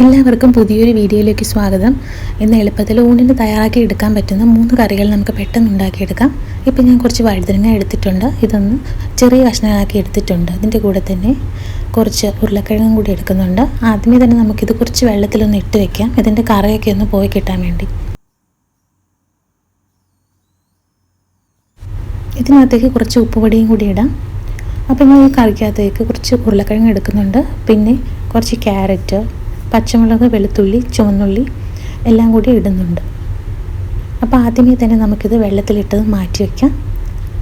എല്ലാവർക്കും പുതിയൊരു വീഡിയോയിലേക്ക് സ്വാഗതം. ഇന്ന് എളുപ്പത്തിൽ ഊണിന് തയ്യാറാക്കി എടുക്കാൻ പറ്റുന്ന മൂന്ന് കറികൾ നമുക്ക് പെട്ടെന്ന് ഉണ്ടാക്കിയെടുക്കാം. ഇപ്പം ഞാൻ കുറച്ച് വഴുതനങ്ങ എടുത്തിട്ടുണ്ട്. ഇതൊന്ന് ചെറിയ കഷ്ണങ്ങളാക്കി എടുത്തിട്ടുണ്ട്. അതിന്റെ കൂടെ തന്നെ കുറച്ച് ഉരുളക്കിഴങ്ങും കൂടി എടുക്കുന്നുണ്ട്. ആദ്യമേ തന്നെ നമുക്കിത് കുറച്ച് വെള്ളത്തിലൊന്ന് ഇട്ട് വെക്കാം. ഇതിന്റെ കറിയൊക്കെ ഒന്ന് പോയി കിട്ടാൻ വേണ്ടി. ഇതിനകത്തേക്ക് കുറച്ച് ഉപ്പുപൊടിയും കൂടി ഇടാം. അപ്പം ഞാൻ ഈ കറിക്കകത്തേക്ക് കുറച്ച് ഉരുളക്കിഴങ്ങ് എടുക്കുന്നുണ്ട്. പിന്നെ കുറച്ച് ക്യാരറ്റ് പച്ചമുളക് വെളുത്തുള്ളി ചുവന്നുള്ളി എല്ലാം കൂടി ഇടുന്നുണ്ട്. അപ്പോൾ ആദ്യമേ തന്നെ നമുക്കിത് വെള്ളത്തിലിട്ടത് മാറ്റി വയ്ക്കാം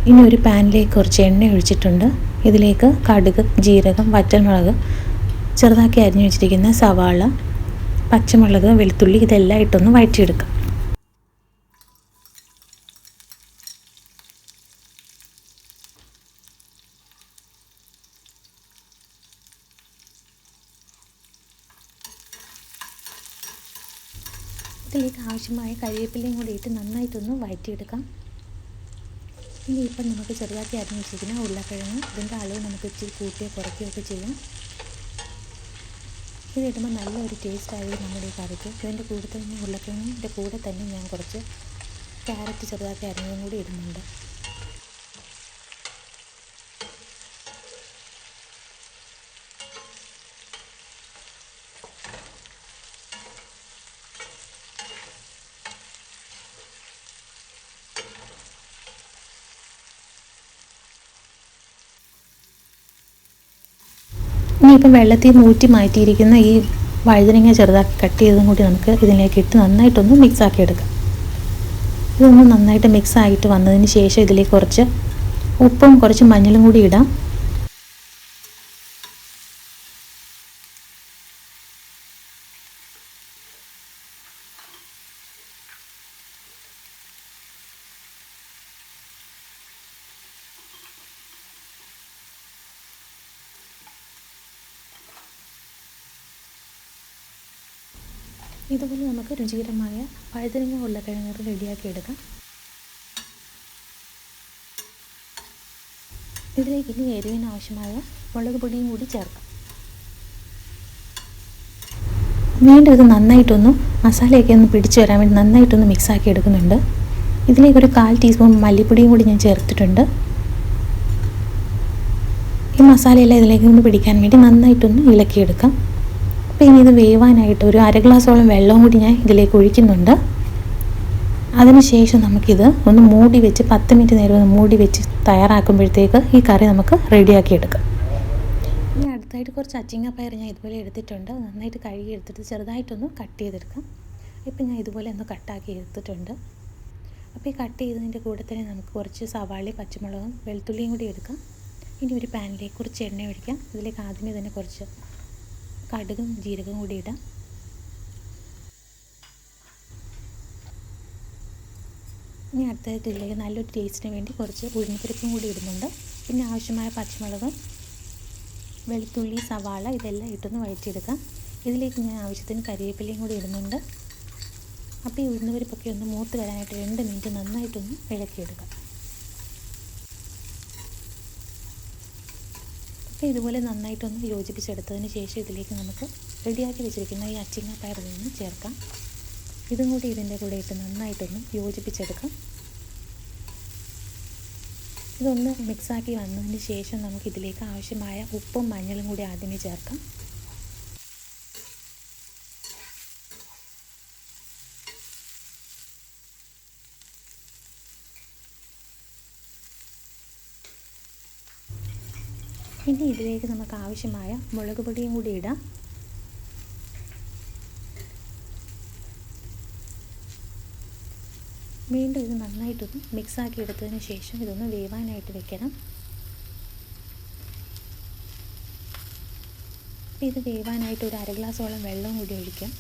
ഇനി ഒരു പാനിലേക്ക് കുറച്ച് എണ്ണ ഒഴിച്ചിട്ടുണ്ട്. ഇതിലേക്ക് കടുക് ജീരകം വറ്റൽമുളക് ചെറുതാക്കി അരിഞ്ഞു വെച്ചിരിക്കുന്ന സവാള പച്ചമുളക് വെളുത്തുള്ളി ഇതെല്ലാം ഇട്ടൊന്ന് വഴറ്റിയെടുക്കാം ഇതിലേക്ക് ആവശ്യമായ കരിവേപ്പിലയും കൂടി ഇട്ട് നന്നായിട്ടൊന്ന് വഴറ്റിയെടുക്കാം. ഇനി ഇപ്പം നമുക്ക് ചെറുതാക്കി അരിഞ്ഞ് വെച്ചിരിക്കുന്ന ഉരുളക്കിഴങ്ങ് ഇതിന്റെ അളവ് നമുക്ക് ഇച്ചിരി കൂട്ടുകയോ കുറയ്ക്കുകയൊക്കെ ചെയ്യാം. ഇത് ഇടുമ്പോൾ നല്ലൊരു ടേസ്റ്റ് ആയിരിക്കും നമ്മുടെ ഈ കറിക്ക്. ഇതിന്റെ കൂടെ തന്നെ ഉരുളക്കിഴങ്ങിന്റെ കൂടെ തന്നെ ഞാൻ കുറച്ച് ക്യാരറ്റ് ചെറുതാക്കി അരിഞ്ഞതും കൂടി ഇടുന്നുണ്ട്. ഇനിയിപ്പം വെള്ളത്തിൽ നിന്ന് ഊറ്റി മാറ്റിയിരിക്കുന്ന ഈ വഴുതനങ്ങ ചെറുതാക്കി കട്ട് ചെയ്തതും കൂടി നമുക്ക് ഇതിലേക്ക് ഇട്ട് നന്നായിട്ടൊന്ന് മിക്സ് ആക്കി എടുക്കാം. ഇതൊന്ന് നന്നായിട്ട് മിക്സ് ആയിട്ട് വന്നതിന് ശേഷം ഇതിലേക്ക് കുറച്ച് ഉപ്പും കുറച്ച് മഞ്ഞളും കൂടി ഇടാം. ഇതുപോലെ നമുക്ക് രുചികരമായ വഴുതനങ്ങ ഉരുളക്കിഴങ്ങ് റെഡിയാക്കി എടുക്കാം. ഇതിലേക്ക് ഇനി എരിവിന് ആവശ്യമായ മുളക് പൊടിയും കൂടി ചേർക്കാം. വീണ്ടും ഇത് നന്നായിട്ടൊന്ന് മസാലയൊക്കെ ഒന്ന് പിടിച്ചു വരാൻ വേണ്ടി നന്നായിട്ടൊന്ന് മിക്സാക്കി എടുക്കുന്നുണ്ട്. ഇതിലേക്ക് ഒരു കാൽ ടീസ്പൂൺ മല്ലിപ്പൊടിയും കൂടി ഞാൻ ചേർത്തിട്ടുണ്ട്. ഈ മസാലയെല്ലാം ഇതിലേക്ക് ഒന്ന് പിടിക്കാൻ വേണ്ടി നന്നായിട്ടൊന്ന് ഇളക്കിയെടുക്കാം. അപ്പോൾ ഇനി ഇത് വേവാനായിട്ട് ഒരു അര ഗ്ലാസോളം വെള്ളവും കൂടി ഞാൻ ഇതിലേക്ക് ഒഴിക്കുന്നുണ്ട്. അതിനുശേഷം നമുക്കിത് ഒന്ന് മൂടി വെച്ച് പത്ത് മിനിറ്റ് നേരം ഒന്ന് മൂടി വെച്ച് തയ്യാറാക്കുമ്പോഴത്തേക്ക് ഈ കറി നമുക്ക് റെഡിയാക്കി എടുക്കാം ഇനി അടുത്തായിട്ട് കുറച്ച് അച്ചിങ്ങപ്പയർ ഞാൻ ഇതുപോലെ എടുത്തിട്ടുണ്ട്. നന്നായിട്ട് കഴുകി എടുത്തിട്ട് ചെറുതായിട്ടൊന്ന് കട്ട് ചെയ്തെടുക്കാം. ഇപ്പം ഞാൻ ഇതുപോലെ ഒന്ന് കട്ടാക്കി എടുത്തിട്ടുണ്ട്. അപ്പോൾ ഈ കട്ട് ചെയ്തതിന്റെ കൂടെ തന്നെ നമുക്ക് കുറച്ച് സവാളി പച്ചമുളകും വെളുത്തുള്ളിയും കൂടി എടുക്കാം. ഇനി ഒരു പാനിലേക്ക് കുറച്ച് എണ്ണ ഒഴിക്കാം. ഇതിലേക്ക് ആദ്യമേ തന്നെ കുറച്ച് കടുകും ജീരകവും കൂടി ഇടാം. ഇനി അടുത്തായിട്ട് ഇതിലേക്ക് നല്ലൊരു ടേസ്റ്റിന് വേണ്ടി കുറച്ച് ഉഴുന്നിപ്പരിപ്പും കൂടി ഇടുന്നുണ്ട്. പിന്നെ ആവശ്യമായ പച്ചമുളക് വെളുത്തുള്ളി സവാള ഇതെല്ലാം ഇട്ടൊന്ന് വഴറ്റിയെടുക്കാം. ഇതിലേക്ക് ഞാൻ ആവശ്യത്തിന് കരിവേപ്പിലയും കൂടി ഇടുന്നുണ്ട്. അപ്പോൾ ഈ ഉഴുന്നുപരിപ്പൊക്കെ ഒന്ന് മൂത്ത് വരാനായിട്ട് രണ്ട് മിനിറ്റ് നന്നായിട്ടൊന്ന് ഇളക്കിയെടുക്കാം. അപ്പോൾ ഇതുപോലെ നന്നായിട്ടൊന്ന് യോജിപ്പിച്ചെടുത്തതിന് ശേഷം ഇതിലേക്ക് നമുക്ക് റെഡിയാക്കി വെച്ചിരിക്കുന്ന ഈ അച്ചിങ്ങ പയറിൽ നിന്ന് ചേർക്കാം. ഇതും കൂടി ഇതിന്റെ കൂടെ ഇട്ട് നന്നായിട്ടൊന്ന് യോജിപ്പിച്ചെടുക്കാം. ഇതൊന്ന് മിക്സാക്കി വന്നതിന് ശേഷം നമുക്ക് ഇതിലേക്ക് ആവശ്യമായ ഉപ്പും മഞ്ഞളും കൂടി ആദ്യമേ ചേർക്കാം. ഇനി ഇതിലേക്ക് നമുക്ക് ആവശ്യമായ മുളക് പൊടിയും കൂടി ഇടാം. വീണ്ടും ഇത് നന്നായിട്ടൊന്ന് മിക്സാക്കി എടുത്തതിന് ശേഷം ഇതൊന്ന് വേവാനായിട്ട് വെക്കണം. ഇത് വേവാനായിട്ട് ഒരു അര ഗ്ലാസോളം വെള്ളവും കൂടി ഒഴിക്കാം.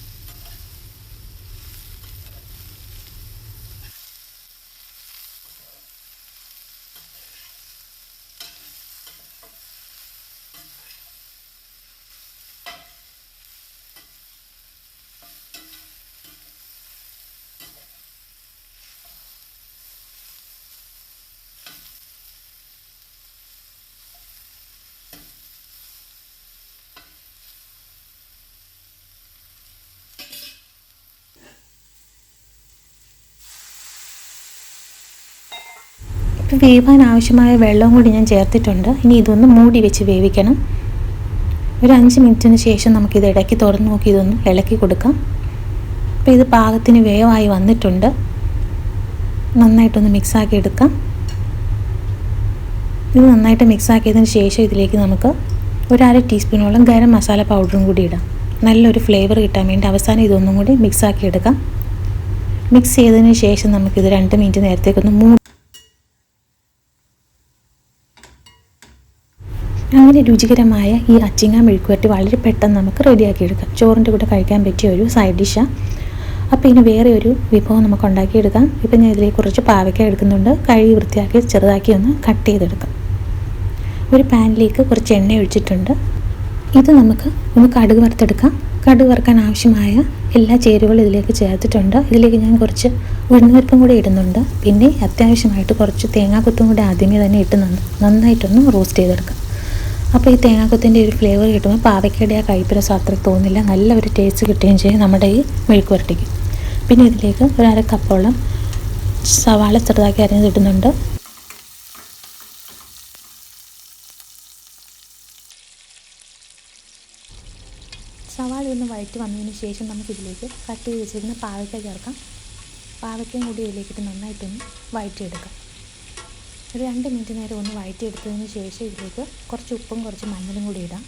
വേവാൻ ആവശ്യമായ വെള്ളവും കൂടി ഞാൻ ചേർത്തിട്ടുണ്ട്. ഇനി ഇതൊന്ന് മൂടി വെച്ച് വേവിക്കണം. ഒരു അഞ്ച് മിനിറ്റിന് ശേഷം നമുക്കിത് ഇടയ്ക്ക് തുറന്ന് നോക്കി ഇതൊന്ന് ഇളക്കി കൊടുക്കാം. അപ്പോൾ ഇത് പാകത്തിന് വേവായി വന്നിട്ടുണ്ട്. നന്നായിട്ടൊന്ന് മിക്സാക്കി എടുക്കാം. ഇത് നന്നായിട്ട് മിക്സാക്കിയതിന് ശേഷം ഇതിലേക്ക് നമുക്ക് ഒരു അര ടീസ്പൂണോളം ഗരം മസാല പൗഡറും കൂടി ഇടാം. നല്ലൊരു ഫ്ലേവർ കിട്ടാൻ വേണ്ടി അവസാനം ഇതൊന്നും കൂടി മിക്സാക്കി എടുക്കാം. മിക്സ് ചെയ്തതിന് ശേഷം നമുക്കിത് രണ്ട് മിനിറ്റ് നേരത്തേക്കൊന്ന് മൂ അങ്ങനെ രുചികരമായ ഈ അച്ചിങ്ങ മെഴുക്കുവരട്ടി വളരെ പെട്ടെന്ന് നമുക്ക് റെഡിയാക്കി എടുക്കാം ചോറിന്റെ കൂടെ കഴിക്കാൻ പറ്റിയ ഒരു സൈഡ് ഡിഷാണ് അപ്പോൾ ഇനി വേറെ ഒരു വിഭവം നമുക്ക് ഉണ്ടാക്കിയെടുക്കാം. ഇപ്പം ഞാൻ ഇതിലേക്ക് കുറച്ച് പാവയ്ക്ക എടുക്കുന്നുണ്ട്. കഴുകി വൃത്തിയാക്കി ചെറുതാക്കി ഒന്ന് കട്ട് ചെയ്തെടുക്കാം. ഒരു പാനിലേക്ക് കുറച്ച് എണ്ണ ഒഴിച്ചിട്ടുണ്ട്. ഇത് നമുക്ക് ഒന്ന് കടുക് വറുത്തെടുക്കാം. കടുക് വറുക്കാൻ ആവശ്യമായ എല്ലാ ചേരുവകളും ഇതിലേക്ക് ചേർത്തിട്ടുണ്ട്. ഇതിലേക്ക് ഞാൻ കുറച്ച് ഉഴുന്നുപരിപ്പും കൂടി ഇടുന്നുണ്ട്. പിന്നെ അത്യാവശ്യമായിട്ട് കുറച്ച് തേങ്ങാക്കൊത്തും കൂടി ആദ്യമേ തന്നെ ഇട്ട് നന്നായിട്ടൊന്ന് റോസ്റ്റ് ചെയ്തെടുക്കാം. അപ്പോൾ ഈ തേങ്ങാക്കത്തിന്റെ ഒരു ഫ്ലേവർ കിട്ടുമ്പോൾ പാവയ്ക്കയുടെ ആ കൈപ്പിരസം അത്ര തോന്നില്ല. നല്ല ഒരു ടേസ്റ്റ് കിട്ടുകയും ചെയ്യും നമ്മുടെ ഈ മെഴുക്ക് പുരട്ടിക്ക് പിന്നെ ഇതിലേക്ക് ഒരു അര കപ്പോളം സവാള ചെറുതാക്കി അരിഞ്ഞിടുന്നുണ്ട് സവാള ഒന്ന് വഴറ്റി വന്നതിന് ശേഷം നമുക്ക് ഇതിലേക്ക് കട്ട് ചെയ്ത് വെച്ചിരുന്ന പാവയ്ക്ക ചേർക്കാം. പാവയ്ക്കയും കൂടി ഇതിലേക്കിട്ട് നന്നായിട്ടൊന്ന് വഴറ്റിയെടുക്കാം. ഒരു രണ്ട് മിനിറ്റ് നേരം ഒന്ന് വഴറ്റിയെടുത്തതിന് ശേഷം ഇതിലേക്ക് കുറച്ച് ഉപ്പും കുറച്ച് മഞ്ഞളും കൂടി ഇടാം.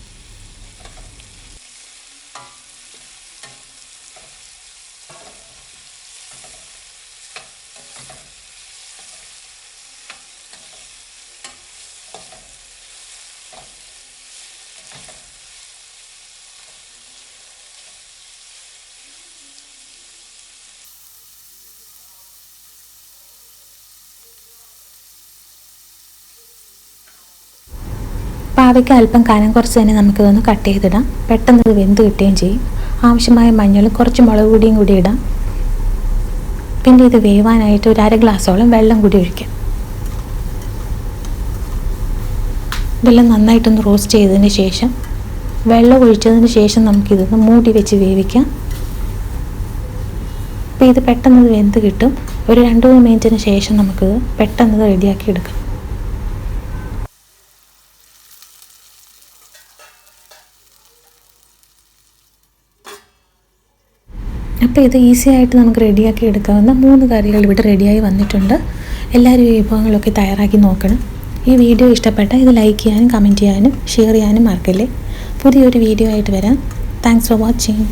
പാവയ്ക്ക് അല്പം കനം കുറച്ച് തന്നെ നമുക്കിതൊന്ന് കട്ട് ചെയ്തിടാം. പെട്ടെന്ന് ഇത് വെന്ത് കിട്ടുകയും ചെയ്യും. ആവശ്യമായ മഞ്ഞളും കുറച്ച് മുളക് പൊടിയും കൂടി ഇടാം. പിന്നെ ഇത് വേവാനായിട്ട് ഒരു അര ഗ്ലാസ്സോളം വെള്ളം കൂടി ഒഴിക്കാം. ഇതെല്ലാം നന്നായിട്ടൊന്ന് റോസ്റ്റ് ചെയ്തതിന് ശേഷം വെള്ളം ഒഴിച്ചതിന് ശേഷം നമുക്കിതൊന്ന് മൂടി വെച്ച് വേവിക്കാം. അപ്പോൾ ഇത് പെട്ടെന്ന് വെന്ത് കിട്ടും. ഒരു രണ്ട് മൂന്ന് മിനിറ്റിന് ശേഷം നമുക്ക് പെട്ടെന്ന് റെഡിയാക്കി എടുക്കാം. അപ്പോൾ ഇത് ഈസി ആയിട്ട് നമുക്ക് റെഡിയാക്കി എടുക്കാവുന്ന മൂന്ന് കറികൾ ഇവിടെ റെഡിയായി വന്നിട്ടുണ്ട്. എല്ലാവരും ഈ വിഭവങ്ങളൊക്കെ തയ്യാറാക്കി നോക്കണം. ഈ വീഡിയോ ഇഷ്ടപ്പെട്ടാൽ ഇത് ലൈക്ക് ചെയ്യാനും കമന്റ് ചെയ്യാനും ഷെയർ ചെയ്യാനും മറക്കല്ലേ. പുതിയൊരു വീഡിയോ ആയിട്ട് വരാം. Thanks for watching